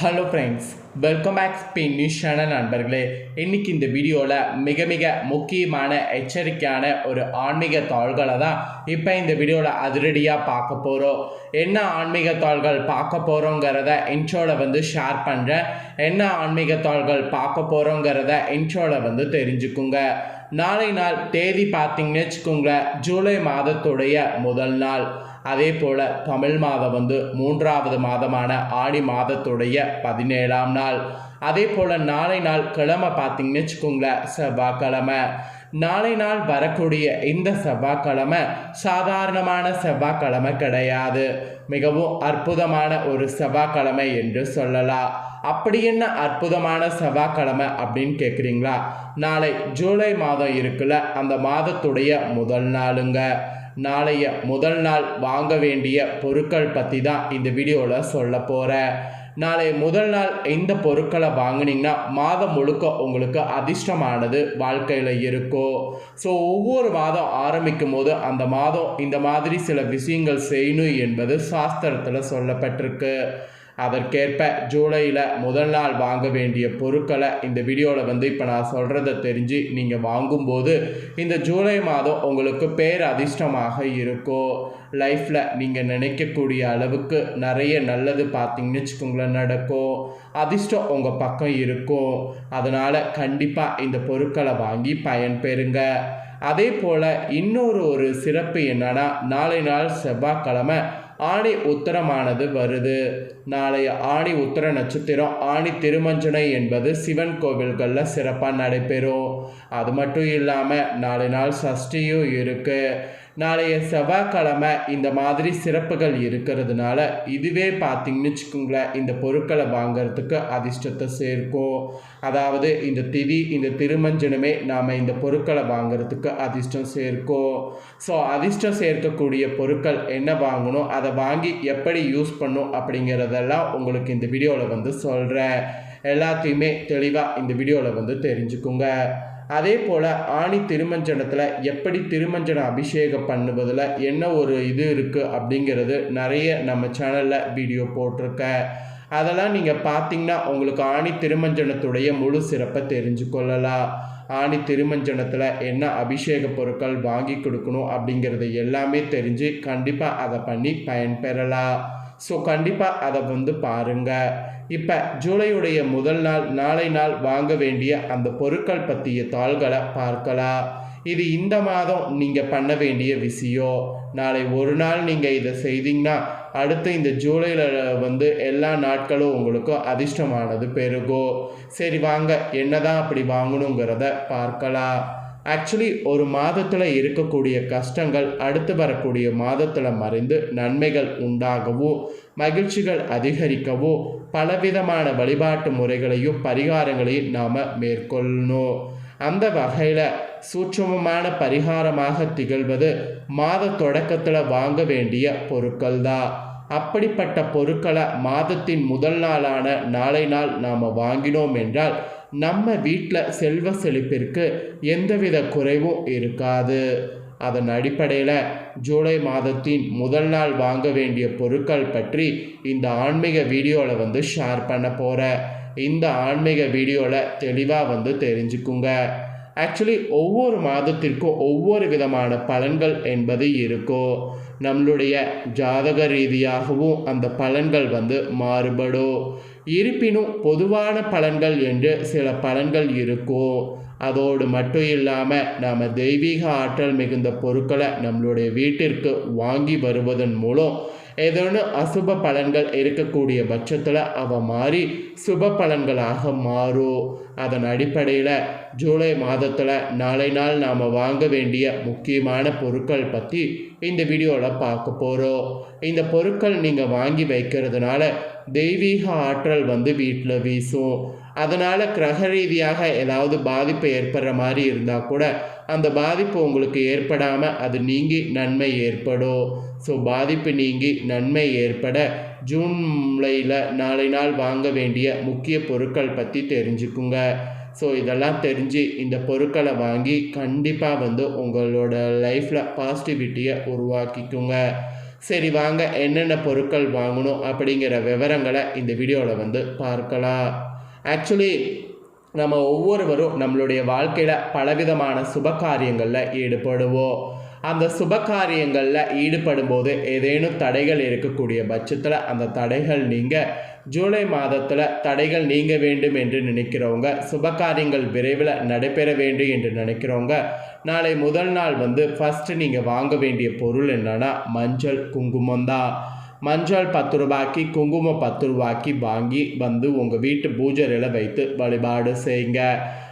Hello friends welcome back Spain news channel நண்பர்களே. இன்னைக்கு இந்த வீடியோவில் மிக மிக முக்கியமான எச்சரிக்கையான ஒரு ஆன்மீக தாள்களை தான் இப்போ இந்த வீடியோவில் அதிரடியாக பார்க்க போகிறோம் என்ன ஆன்மீக தாள்கள் பார்க்க போகிறோங்கிறத இன்ட்ரோவில் வந்து ஷேர் பண்ணுறேன் என்ன ஆன்மீக தாள்கள் பார்க்க போகிறோங்கிறத இன்ட்ரோவில் வந்து தெரிஞ்சுக்குங்க. நாளை நாள் தேதி பார்த்தீங்கன்னு வச்சுக்கோங்களேன் ஜூலை மாதத்துடைய முதல் நாள். அதே போல் தமிழ் மாதம் வந்து மூன்றாவது மாதமான ஆடி மாதத்துடைய பதினேழாம் நாள். அதே போல் நாளை நாள் கிழமை பார்த்தீங்கன்னு வச்சுக்கோங்களேன் செவ்வாய்க்கிழமை. நாளை நாள் வரக்கூடிய இந்த செவ்வாய்க்கிழமை சாதாரணமான செவ்வாய்க்கிழமை கிடையாது. மிகவும் அற்புதமான ஒரு செவ்வாய்க்கிழமை என்று சொல்லலாம். அப்படி என்ன அற்புதமான செவ்வாய்க்கிழமை அப்படின்னு கேட்குறீங்களா நாளை ஜூலை மாதம் இருக்குல்ல அந்த மாதத்துடைய முதல் நாளுங்க. நாளைய முதல் நாள் வாங்க வேண்டிய பொருட்கள் பற்றி தான் இந்த வீடியோவில் சொல்ல போகிறேன் நாளை முதல் நாள் இந்த பொருட்களை வாங்கினீங்கன்னா மாதம் முழுக்க உங்களுக்கு அதிர்ஷ்டமானது வாழ்க்கையில் இருக்கும். ஸோ ஒவ்வொரு மாதம் ஆரம்பிக்கும் போது அந்த மாதம் இந்த மாதிரி சில விஷயங்கள் செய்யணும் என்பது சாஸ்திரத்தில் சொல்லப்பட்டிருக்கு. அதற்கேற்ப ஜூலையில் முதல் நாள் வாங்க வேண்டிய பொருட்களை இந்த வீடியோவில் வந்து இப்போ நான் சொல்கிறத தெரிஞ்சு நீங்கள் வாங்கும்போது இந்த ஜூலை மாதம் உங்களுக்கு பேர் அதிர்ஷ்டமாக இருக்கும். லைஃப்பில் நீங்கள் நினைக்கக்கூடிய அளவுக்கு நிறைய நல்லது பார்த்தீங்கன்னு வச்சுக்கோங்களேன் நடக்கும். அதிர்ஷ்டம் உங்கள் பக்கம் இருக்கும். அதனால் கண்டிப்பாக இந்த பொருட்களை வாங்கி பயன்பெறுங்க. அதே போல் இன்னொரு ஒரு சிறப்பு என்னென்னா நாளை நாள் செவ்வாய்க்கிழமை ஆணி உத்தரமானது வருது. நாளைய ஆணி உத்தர நட்சத்திரம் ஆணி திருமஞ்சனை என்பது சிவன் கோவில்களில் சிறப்பாக நடைபெறும். அது மட்டும் இல்லாமல் நாளை நாள் சஷ்டியும் இருக்குது நாளைய செவ்வாய்க்கிழமை இந்த மாதிரி சிறப்புகள் இருக்கிறதுனால இதுவே பார்த்தீங்கன்னு வச்சுக்கோங்களேன் இந்த பொருட்களை வாங்கிறதுக்கு அதிர்ஷ்டத்தை சேர்க்கும். அதாவது இந்த திதி இந்த திருமஞ்சனமே நாம் இந்த பொருட்களை வாங்கிறதுக்கு அதிர்ஷ்டம் சேர்க்கும். ஸோ அதிர்ஷ்டம் சேர்க்கக்கூடிய பொருட்கள் என்ன வாங்கணும் அதை வாங்கி எப்படி யூஸ் பண்ணும் அப்படிங்கிறதெல்லாம் உங்களுக்கு இந்த வீடியோவில் வந்து சொல்கிறேன் எல்லாத்தையுமே தெளிவாக இந்த வீடியோவில் வந்து தெரிஞ்சுக்குங்க. அதே போல் ஆணி திருமஞ்சனத்தில் எப்படி திருமஞ்சன அபிஷேகம் பண்ணுவதில் என்ன ஒரு இது இருக்குது அப்படிங்கிறது நிறைய நம்ம சேனலில் வீடியோ போட்டிருக்கேன். அதெல்லாம் நீங்கள் பார்த்தீங்கன்னா உங்களுக்கு ஆணி திருமஞ்சனத்துடைய முழு சிறப்பை தெரிஞ்சு கொள்ளலாம். ஆணி திருமஞ்சனத்தில் என்ன அபிஷேக பொருட்கள் வாங்கி கொடுக்கணும் அப்படிங்கிறது எல்லாமே தெரிஞ்சு கண்டிப்பாக அதை பண்ணி பயன்பெறலாம். ஸோ கண்டிப்பாக அதை வந்து பாருங்கள் இப்போ ஜூலையுடைய முதல் நாள் நாளை நாள் வாங்க வேண்டிய அந்த பொருட்கள் பற்றிய தாள்களை பார்க்கலாம். இது இந்த மாதம் நீங்கள் பண்ண வேண்டிய விஷயம். நாளை ஒரு நாள் நீங்கள் இதை செய்தீங்கன்னா அடுத்து இந்த ஜூலையில் வந்து எல்லா நாட்களும் உங்களுக்கு அதிர்ஷ்டமானது பெருகும். சரி வாங்க. என்னதான் அப்படி வாங்கணுங்கிறத பார்க்கலாம். ஆக்சுவலி ஒரு மாதத்தில் இருக்கக்கூடிய கஷ்டங்கள் அடுத்து வரக்கூடிய மாதத்தில் மறைந்து நன்மைகள் உண்டாகவும் மகிழ்ச்சிகள் அதிகரிக்கவும் பலவிதமான வழிபாட்டு முறைகளையும் பரிகாரங்களையும் நாம் மேற்கொள்ளணும். அந்த வகையில் சூட்சமமான பரிகாரமாக திகழ்வது மாத தொடக்கத்தில் வாங்க வேண்டிய பொருட்கள் தான் அப்படிப்பட்ட பொருட்களை மாதத்தின் முதல் நாளான நாளை நாள் நாம் வாங்கினோம் என்றால் நம்ம வீட்டில் செல்வ செழிப்பிற்கு எந்தவித குறைவும் இருக்காது. அதன் அடிப்படையில் ஜூலை மாதத்தின் முதல் நாள் வாங்க வேண்டிய பொருட்கள் பற்றி இந்த ஆன்மீக வீடியோவில் வந்து ஷேர் பண்ண போகிறேன் இந்த ஆன்மீக வீடியோவில் தெளிவாக வந்து தெரிஞ்சுக்குங்க. ஆக்சுவலி ஒவ்வொரு மாதத்திற்கும் ஒவ்வொரு விதமான பலன்கள் என்பது இருக்கும் நம்மளுடைய ஜாதக ரீதியாகவும் அந்த பலன்கள் வந்து மாறுபடும். இருப்பினும் பொதுவான பலன்கள் என்று சில பலன்கள் இருக்கும். அதோடு மட்டும் இல்லாமல் நாம் தெய்வீக ஆற்றல் மிகுந்த பொருட்களை நம்மளுடைய வீட்டிற்கு வாங்கி வருவதன் மூலம் ஏதேனும் அசுப பலன்கள் இருக்கக்கூடிய பட்சத்தில் அவ மாறி சுப பலன்களாக மாறும். அதன் அடிப்படையில் ஜூலை மாதத்தில் நாளை நாள் நாம் வாங்க வேண்டிய முக்கியமான பொருட்கள் பற்றி இந்த வீடியோவில் பார்க்க போகிறோம் இந்த பொருட்கள் நீங்கள் வாங்கி வைக்கிறதுனால தெய்வீக ஆற்றல் வந்து வீட்டில் வீசும். அதனால் கிரக ரீதியாக ஏதாவது பாதிப்பு ஏற்படுற மாதிரி இருந்தால் கூட அந்த பாதிப்பு உங்களுக்கு ஏற்படாமல் அது நீங்கி நன்மை ஏற்படும். ஸோ பாதிப்பு நீங்கி நன்மை ஏற்பட ஜூன்லையில் நாளை நாள் வாங்க வேண்டிய முக்கிய பொருட்கள் பற்றி தெரிஞ்சுக்குங்க. ஸோ இதெல்லாம் தெரிஞ்சு இந்த பொருட்களை வாங்கி கண்டிப்பாக வந்து உங்களோட லைஃப்பில் பாசிட்டிவிட்டியை உருவாக்கிக்குங்க. சரி வாங்க. என்னென்ன பொருட்கள் வாங்கணும் அப்படிங்கிற விவரங்களை இந்த வீடியோவில் வந்து பார்க்கலாம். ஆக்சுவலி நம்ம ஒவ்வொருவரும் நம்மளுடைய வாழ்க்கையில் பலவிதமான சுப காரியங்களில் ஈடுபடுவோம். அந்த சுப காரியங்களில் ஈடுபடும் போது ஏதேனும் தடைகள் இருக்கக்கூடிய பட்சத்தில் அந்த தடைகள் நீங்கள் ஜூலை மாதத்தில் தடைகள் நீங்க வேண்டும் என்று நினைக்கிறவங்க சுப காரியங்கள் விரைவில் நடைபெற வேண்டும் என்று நினைக்கிறவங்க நாளை முதல் நாள் வந்து ஃபஸ்ட்டு நீங்கள் வாங்க வேண்டிய பொருள் என்னன்னா மஞ்சள் குங்குமம் தான். மஞ்சள் பத்து ரூபாய்க்கு குங்குமம் பத்து ரூபாய்க்கு வாங்கி வந்து உங்கள் வீட்டு பூஜையில் வைத்து வழிபாடு செய்யுங்க.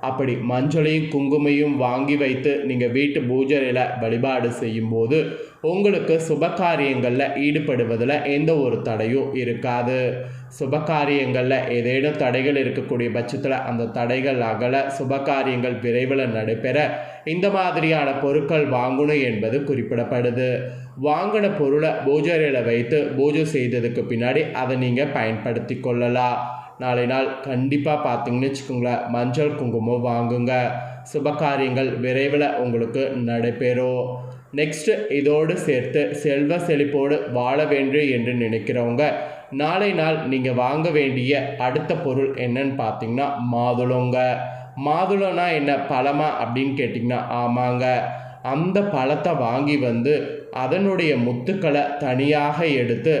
அப்படி மஞ்சளையும் குங்குமையும் வாங்கி வைத்து நீங்கள் வீட்டு பூஜையில் வழிபாடு செய்யும்போது உங்களுக்கு சுப காரியங்களில் ஈடுபடுவதில் எந்த ஒரு தடையும் இருக்காது. சுப காரியங்களில் ஏதேனும் தடைகள் இருக்கக்கூடிய பட்சத்தில் அந்த தடைகள் அகல சுபகாரியங்கள் விரைவில் நடைபெற இந்த மாதிரியான பொருட்கள் வாங்கணும் என்பது குறிப்பிடப்படுது. வாங்கின பொருளை பூஜையில் வைத்து பூஜை செய்ததுக்கு பின்னாடி அதை நீங்கள் பயன்படுத்தி கொள்ளலாம். நாளை நாள் கண்டிப்பாக பார்த்தீங்கன்னு வச்சுக்கோங்களேன். மஞ்சள் குங்குமம் வாங்குங்க. சுப காரியங்கள் விரைவில் உங்களுக்கு நடைபெறும். நெக்ஸ்ட்டு இதோடு சேர்த்து செல்வ செழிப்போடு வாழ வேண்டும் என்று நினைக்கிறவங்க நாளை நாள் நீங்கள் வாங்க வேண்டிய அடுத்த பொருள் என்னன்னு பார்த்தீங்கன்னா மாதுளங்க. மாதுளம்னா என்ன? பழமா அப்படின்னு கேட்டிங்கன்னா ஆமாங்க. அந்த பழத்தை வாங்கி வந்து அதனுடைய முத்துக்களை தனியாக எடுத்து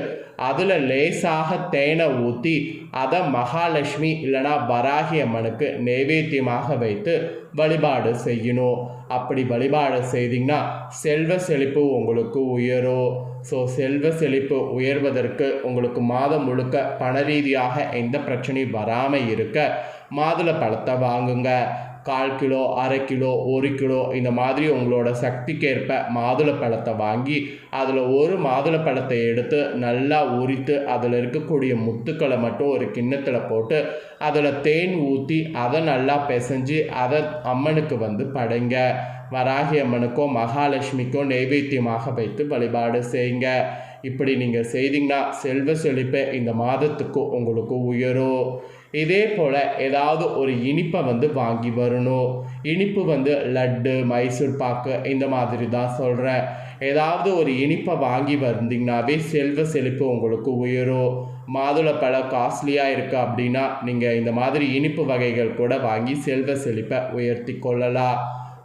அதில் லேசாக தேனை ஊற்றி அதை மகாலட்சுமி இல்லைனா வராகி அம்மனுக்கு நைவேத்தியமாக வைத்து வழிபாடு செய்யணும். அப்படி வழிபாடு செய்தீங்கன்னா செல்வ செழிப்பு உங்களுக்கு உயரும். ஸோ செல்வ செழிப்பு உயர்வதற்கு உங்களுக்கு மாதம் முழுக்க பண ரீதியாக எந்த பிரச்சனையும் வராமல் இருக்க மாதுளை பழத்தை வாங்குங்க. கால் கிலோ அரை கிலோ ஒரு கிலோ இந்த மாதிரி உங்களோட சக்திக்கேற்ப மாதுளை பழத்தை வாங்கி அதில் ஒரு மாதுளை பழத்தை எடுத்து நல்லா உரித்து அதில் இருக்கக்கூடிய முத்துக்களை மட்டும் ஒரு கிண்ணத்தில் போட்டு அதில் தேன் ஊற்றி அதை நல்லா பிசைஞ்சு அதை அம்மனுக்கு வந்து படைங்க. வராகி அம்மனுக்கோ மகாலட்சுமிக்கோ நைவேத்தியமாக வைத்து வழிபாடு செய்யுங்க. இப்படி நீங்கள் செய்தீங்கன்னா செல்வ செழிப்பை இந்த மாதத்துக்கும் உங்களுக்கு உயரும். இதே போல் ஏதாவது ஒரு இனிப்பை வந்து வாங்கி வரணும். இனிப்பு வந்து லட்டு மைசூர் பாக்கு இந்த மாதிரி தான் சொல்கிறேன் ஏதாவது ஒரு இனிப்பை வாங்கி வந்தீங்கன்னாவே செல்வ செழிப்பு உங்களுக்கு உயரும். மாதுளப்பழம் காஸ்ட்லியாக இருக்குது அப்படின்னா நீங்கள் இந்த மாதிரி இனிப்பு வகைகள் கூட வாங்கி செல்வ செழிப்பை உயர்த்தி கொள்ளலாம்.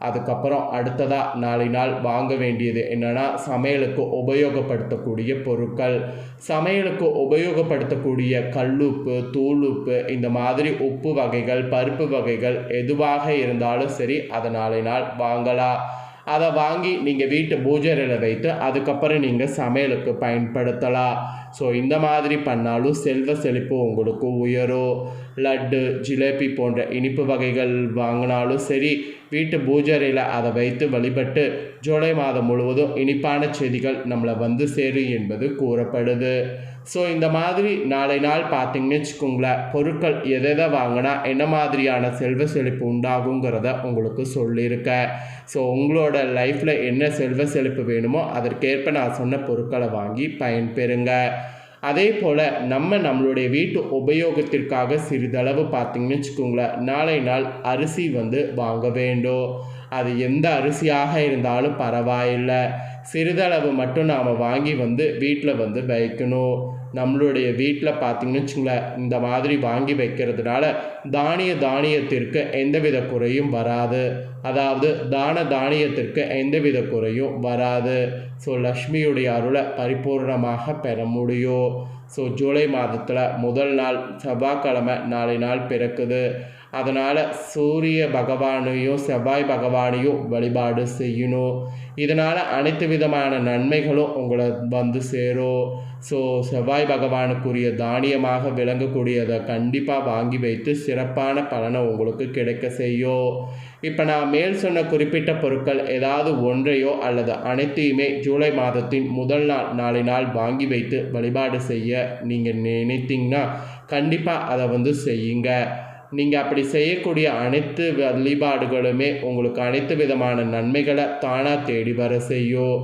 அதுக்கப்புறம் அடுத்ததாக நாளை நாள் வாங்க வேண்டியது என்னென்னா சமையலுக்கு உபயோகப்படுத்தக்கூடிய பொருட்கள் சமையலுக்கு உபயோகப்படுத்தக்கூடிய கல்லுப்பு தூளுப்பு இந்த மாதிரி உப்பு வகைகள் பருப்பு வகைகள் எதுவாக இருந்தாலும் சரி அதை நாளை நாள் வாங்கலாம். அதை வாங்கி நீங்கள் வீட்டு பூஜையில் வைத்து அதுக்கப்புறம் நீங்கள் சமையலுக்கு பயன்படுத்தலாம். ஸோ இந்த மாதிரி பண்ணாலும் செல்வ செழிப்பு உங்களுக்கு உயரோ லட்டு ஜிலேபி போன்ற இனிப்பு வகைகள் வாங்கினாலும் சரி வீட்டு பூஜரையில் அதை வைத்து வழிபட்டு ஜூலை மாதம் முழுவதும் இனிப்பான செய்திகள் நம்மளை வந்து சேரும் என்பது கூறப்படுது. ஸோ இந்த மாதிரி நாளை நாள் பார்த்தீங்கன்னு வச்சுக்கோங்களேன் பொருட்கள் எதை எதை வாங்கினா என்ன மாதிரியான செல்வ செழிப்பு உண்டாகுங்கிறத உங்களுக்கு சொல்லியிருக்கேன். ஸோ உங்களோட லைஃப்பில் என்ன செல்வ செழிப்பு வேணுமோ அதற்கேற்ப நான் சொன்ன பொருட்களை வாங்கி பயன்பெறுங்க. அதே போல் நம்ம நம்மளுடைய வீட்டு உபயோகத்திற்காக சிறிதளவு பார்த்திங்கன்னு வச்சுக்கோங்களேன் நாளை நாள் அரிசி வந்து வாங்க வேண்டும். அது எந்த அரிசியாக இருந்தாலும் பரவாயில்லை. சிறிதளவு மட்டும் நாம் வாங்கி வந்து வீட்டில் வந்து வைக்கணும். நம்மளுடைய வீட்டில் பார்த்திங்கன்னு வச்சுங்களேன் இந்த மாதிரி வாங்கி வைக்கிறதுனால தானிய தானியத்திற்கு எந்தவித குறையும் வராது. அதாவது தான தானியத்திற்கு எந்தவித குறையும் வராது. ஸோ லக்ஷ்மியுடைய அருளை பரிபூர்ணமாக பெற முடியும். ஸோ ஜூலை மாதத்தில் முதல் நாள் செவ்வாய்க்கிழமை நாளை நாள் பிறக்குது. அதனால் சூரிய பகவானையும் செவ்வாய் பகவானையும் வழிபாடு செய்யணும். இதனால் அனைத்து விதமான நன்மைகளும் உங்களை வந்து சேரும். ஸோ செவ்வாய் பகவானுக்குரிய தானியமாக விளங்கக்கூடியதை கண்டிப்பாக வாங்கி வைத்து சிறப்பான பலனை உங்களுக்கு கிடைக்க செய்யும். இப்போ நான் மேல் சொன்ன குறிப்பிட்ட பொருட்கள் ஏதாவது ஒன்றையோ அல்லது அனைத்தையுமே ஜூலை மாதத்தின் முதல் நாள் நாளை நாள் வாங்கி வைத்து வழிபாடு செய்ய நீங்கள் நினைத்தீங்கன்னா கண்டிப்பாக அதை வந்து செய்யுங்க. நீங்கள் அப்படி செய்யக்கூடிய அனைத்து வழிபாடுகளுமே உங்களுக்கு அனைத்து விதமான நன்மைகளை தானாக தேடி வர செய்யும்.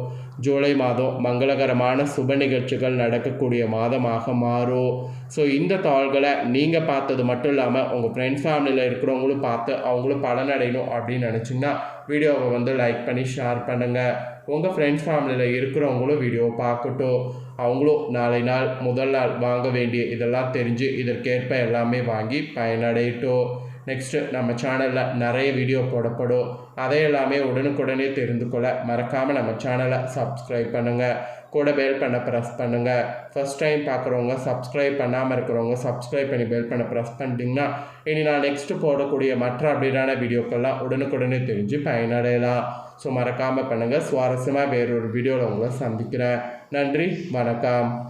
ஜூலை மாதம் மங்களகரமான சுப நிகழ்ச்சிகள் நடக்கக்கூடிய மாதமாக மாறும் ஸோ இந்த தாள்களை நீங்கள் பார்த்தது மட்டும் இல்லாமல் உங்கள் ஃப்ரெண்ட்ஸ் ஃபேமிலியில் இருக்கிறவங்களும் பார்த்து அவங்களும் பலனடையணும் அப்படின்னு நினச்சிங்கன்னா வீடியோவை வந்து லைக் பண்ணி ஷேர் பண்ணுங்கள் உங்கள் ஃப்ரெண்ட்ஸ் ஃபேமிலியில் இருக்கிறவங்களும் வீடியோவை பார்க்கட்டும். அவங்களும் நாளை நாள் முதல் நாள் வாங்க வேண்டிய இதெல்லாம் தெரிஞ்சு இதற்கேற்ப எல்லாமே வாங்கி பயனடையட்டும். நெக்ஸ்ட்டு நம்ம சேனலில் நிறைய வீடியோ போடப்படும். அதை எல்லாமே உடனுக்குடனே தெரிந்து கொள்ள மறக்காமல் நம்ம சேனலை சப்ஸ்கிரைப் பண்ணுங்கள் கூட பெல் பண்ண ப்ரெஸ் பண்ணுங்கள் ஃபஸ்ட் டைம் பார்க்குறவங்க சப்ஸ்கிரைப் பண்ணாமல் இருக்கிறவங்க சப்ஸ்கிரைப் பண்ணி பெல் பண்ண ப்ரெஸ் பண்ணிட்டீங்கன்னா இனி நான் நெக்ஸ்ட்டு போடக்கூடிய மற்ற அப்படியான வீடியோக்கெல்லாம் உடனுக்குடனே தெரிஞ்சு பயனடையலாம். ஸோ மறக்காமல் பண்ணுங்கள் சுவாரஸ்யமாக வேறொரு வீடியோவில் உங்களை சந்திக்கிறேன். நன்றி. வணக்கம்.